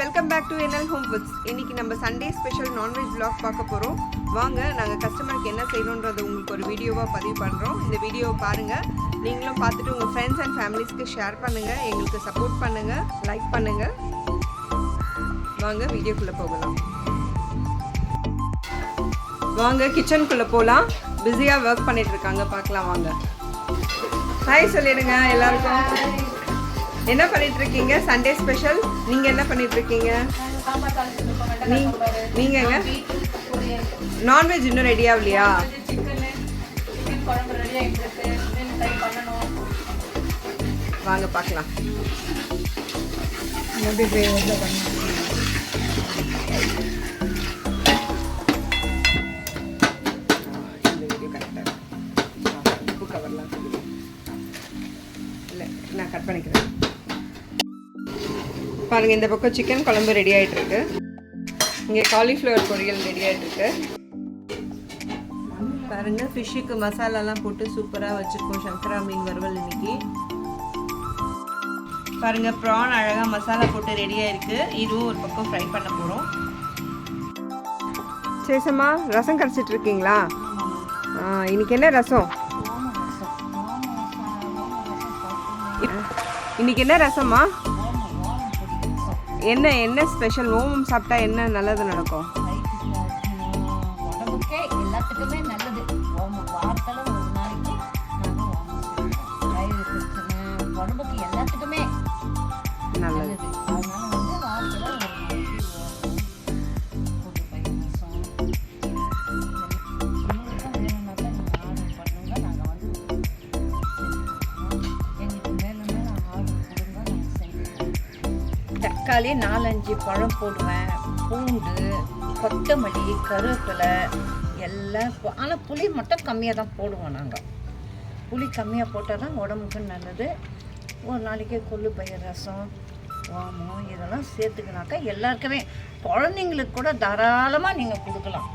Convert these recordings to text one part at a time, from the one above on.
Welcome back to NL home foods இன்னைக்கு நம்ம Sunday special non veg black பார்க்க போகிறோம் வாங்க நாங்கள் கஸ்டமருக்கு என்ன செய்யணுன்றதை உங்களுக்கு ஒரு வீடியோவாக பதிவு பண்ணுறோம் இந்த வீடியோவை பாருங்கள் நீங்களும் பார்த்துட்டு உங்கள் ஃப்ரெண்ட்ஸ் அண்ட் ஃபேமிலிஸ்க்கு ஷேர் பண்ணுங்கள் எங்களுக்கு சப்போர்ட் பண்ணுங்கள் லைக் பண்ணுங்கள் வாங்க வீடியோக்குள்ளே போகலாம். வாங்க கிச்சனுக்குள்ளே போகலாம் பிஸியாக ஒர்க் பண்ணிட்டு இருக்காங்க. பார்க்கலாம் வாங்க. ஹாய் சொல்லிடுங்க எல்லாருக்கும். என்ன பண்ணிட்டு இருக்கீங்க சண்டே ஸ்பெஷல் நீங்க என்ன பண்ணிட்டு இருக்கீங்க நீ- நீங்கங்க நான்வெஜ் இன்னும் ரெடி ஆகலையா வாங்க பார்க்கலாம். நான் கட் பண்ணிக்கிறேன். பாருங்கள் இந்த பக்கம் சிக்கன் குழம்பு ரெடி ஆயிட்டு இருக்கு இங்கே காலிஃப்ளவர் பொரியல் ரெடி ஆயிட்டு இருக்கு பாருங்க ஃபிஷ்ஷுக்கு மசாலாலாம் போட்டு சூப்பராக வச்சுருக்கோம் சங்கரா மீன் வறுவல் இன்னைக்கு. பாருங்க ப்ரான் அழகாக மசாலா போட்டு ரெடியாக இருக்கு இதுவும் ஒரு பக்கம் ஃப்ரை பண்ண போகிறோம் சேசம்மா ரசம் கரைச்சிட்டு இருக்கீங்களா இன்னைக்கு என்ன ரசம்? இன்னைக்கு என்ன ரசம்மா? என்ன என்ன ஸ்பெஷல் ஓமம் சாப்பிட்டா என்ன நல்லது நடக்கும்? தக்காளி நாலஞ்சு பழம் போடுவேன். பூண்டு கொத்தமல்லி கருவேப்பிலை எல்லாம் ஆனால் புளி மட்டும் கம்மியாக தான் போடுவோம் நாங்கள் புளி கம்மியாக போட்டால் தான் உடம்புக்கு நல்லது. ஒரு நாளைக்கு கொள்ளு பயிர் ரசம் ஓமம் இதெல்லாம் சேர்த்துக்கினாக்கா எல்லாருக்குமே குழந்தைங்களுக்கு கூட தாராளமாக நீங்கள் கொடுக்கலாம்.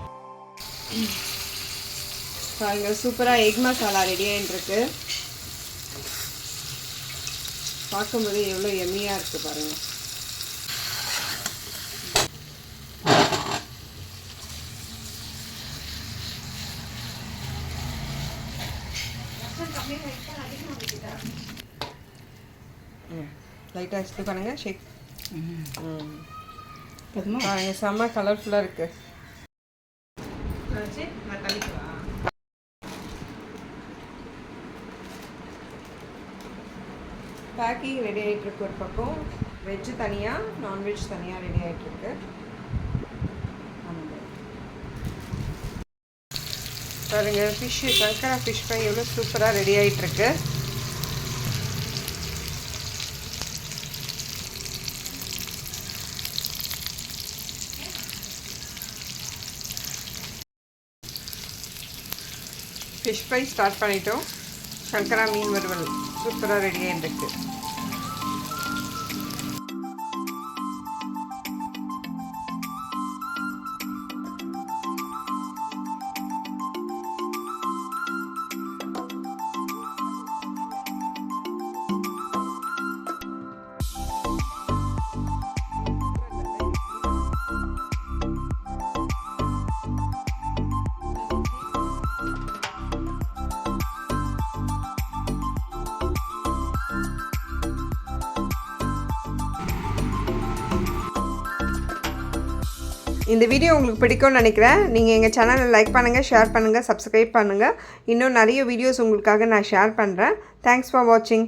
பாருங்க சூப்பராக எக் மசாலா ரெடி பார்க்கும்போது எவ்வளோ எம்மியாக இருக்குது பாருங்கள் லைட்டாக இது பண்ணுங்க ஷேக் ம். பாருங்க செம்ம கலர்ஃபுல்லாக இருக்குது பேக்கிங் ரெடி ஆகிட்டுருக்கு ஒரு பக்கம். வெஜ்ஜு தனியாக நான்வெஜ் தனியாக ரெடி ஆகிட்டுருக்கு பாருங்க ஃபிஷ்ஷு சங்கரா ஃபிஷ் ஃப்ரை எவ்வளோ சூப்பராக ரெடி ஆகிட்டுருக்கு ஃபிஷ் ஃப்ரை ஸ்டார்ட் பண்ணிட்டோம். சங்கரா மீன் வறுவல் சூப்பராக ரெடி ஆகிட்டுருக்கு இந்த வீடியோ உங்களுக்கு பிடிக்கும்னு நினைக்கிறேன். நீங்கள் எங்கள் சேனலை லைக் பண்ணுங்கள் ஷேர் பண்ணுங்கள் சப்ஸ்கிரைப் பண்ணுங்கள் இன்னும் நிறைய வீடியோஸ் உங்களுக்காக நான் ஷேர் பண்ணுறேன் தேங்க்ஸ் ஃபார் வாட்சிங்